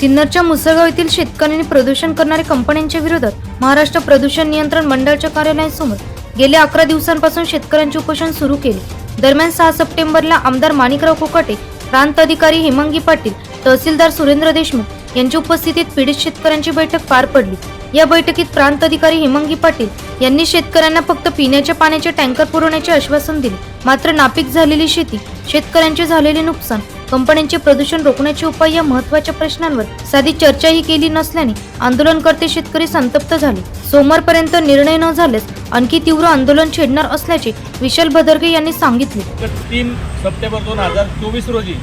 सिन्नरच्या मुसळगाव येथील शेतकऱ्यांनी प्रदूषण करणाऱ्या कंपन्यांच्या विरोधात महाराष्ट्र प्रदूषण नियंत्रण मंडळाच्या कार्यालयासमोर गेल्या अकरा दिवसांपासून शेतकऱ्यांचे उपोषण सुरू केले. दरम्यान सहा सप्टेंबरला आमदार माणिकराव कोकाटे प्रांत अधिकारी हेमंगी पाटील तहसीलदार सुरेंद्र देशमुख यांच्या उपस्थितीत पीडित शेतकऱ्यांची बैठक पार पडली. या बैठकीत प्रांत अधिकारी हेमंगी पाटील यांनी शेतकऱ्यांना फक्त पिण्याच्या पाण्याचे टँकर पुरवण्याचे आश्वासन दिले. मात्र नापीक झालेली शेती शेतकऱ्यांचे झालेले नुकसान कंपन्यांचे प्रदूषण रोखण्याचे उपाय या महत्त्वाच्या प्रश्नांवर साधी चर्चाही केली नसल्याने आंदोलनकर्ते शेतकरी संतप्त झाले. सोमवारपर्यंत निर्णय न झाल्यास आणखी तीव्र आंदोलन छेडणार असल्याचे विशाल भदरगे यांनी सांगितले. तर तीन सप्टेंबर दोन हजार चोवीस रोजी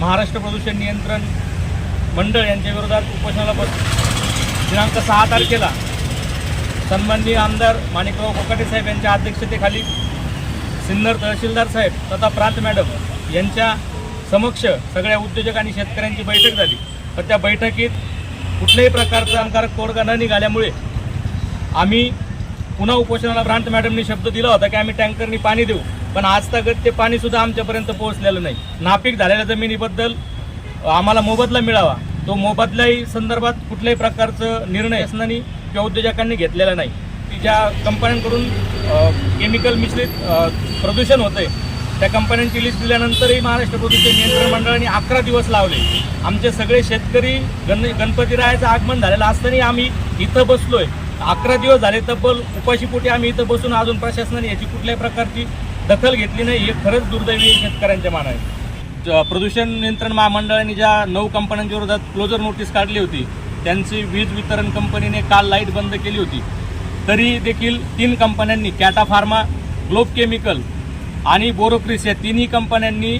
महाराष्ट्र प्रदूषण नियंत्रण मंडळ यांच्या विरोधात उपोषणाला बस दिनांक सहा तारखेला सन्माननीय आमदार माणिकराव कोकाटे साहेब यांच्या अध्यक्षतेखाली सिन्नर तहसीलदार साहेब तथा प्रांत मॅडम यांच्या समक्ष सगळ्या उद्योजक आणि शेतकऱ्यांची बैठक झाली. तर त्या बैठकीत कुठल्याही प्रकारचा अंकारक तोडगा न निघाल्यामुळे आम्ही पुन्हा उपोषणाला भ्रांत मॅडमनी शब्द दिला होता की आम्ही टँकरनी पाणी देऊ. पण आज तगत ते पाणीसुद्धा आमच्यापर्यंत पोहोचलेलं नाही. नापीक झालेल्या जमिनीबद्दल आम्हाला मोबदला मिळावा. तो मोबदल्याही संदर्भात कुठल्याही प्रकारचं निर्णय शासनाने किंवा उद्योजकांनी घेतलेला नाही. की ज्या कंपन्यांकडून केमिकल मिश्रित प्रदूषण होतंय. त्या कंपन्यांची लिस्ट दिल्यानंतरही महाराष्ट्र प्रदूषण नियंत्रण मंडळाने अकरा दिवस लावले. आमचे सगळे शेतकरी गण गणपतीरायाचं आगमन झालेलं असतानाही आम्ही इथं बसलोय. अकरा दिवस झाले तब्बल उपाशीपोटी आम्ही इथं बसून अजून प्रशासनाने याची कुठल्याही प्रकारची दखल घेतली नाही. हे खरंच दुर्दैवी शेतकऱ्यांच्या मानाने ज- प्रदूषण नियंत्रण महामंडळाने ज्या नऊ कंपन्यांच्या विरोधात क्लोजर नोटीस काढली होती त्यांची वीज वितरण कंपनीने काल लाइट बंद केली होती. तरी देखील तीन कंपन्यांनी कॅटा फार्मा ग्लोब केमिकल आणि बोरोक्रिस या तिन्ही कंपन्यांनी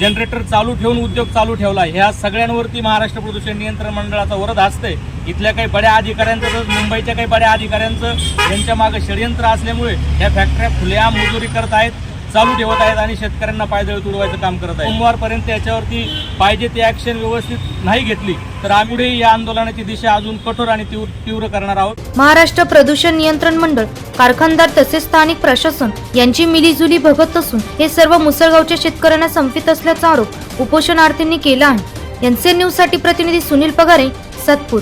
जनरेटर चालू ठेवून उद्योग चालू ठेवला ह्या सगळ्यांवरती महाराष्ट्र प्रदूषण नियंत्रण मंडळाचा वरद असतंय इथल्या काही बड्या अधिकाऱ्यांचं तसंच मुंबईच्या काही बड्या अधिकाऱ्यांचं यांच्या मागे षडयंत्र असल्यामुळे ह्या फॅक्टऱ्या खुल्या मजुरी करत आहेत. चालू ठेवत आहेत आणि शेतकऱ्यांना पायदळ तुडवायचं काम करत आहेत. सोमवारपर्यंत याच्यावरती पाहिजे ती ऍक्शन व्यवस्थित नाही घेतली तर आम्ही या आंदोलनाची दिशा अजून कठोर आणि तीव्र करणार आहोत. महाराष्ट्र प्रदूषण नियंत्रण मंडळ कारखानदार तसेच स्थानिक प्रशासन यांची मिलीजुली भगत असून हे सर्व मुसळगावच्या शेतकऱ्यांना संपित असल्याचा आरोप उपोषणार्थींनी केला आहे. एनसीएन न्यूजसाठी प्रतिनिधी सुनील पगारे सातपूर.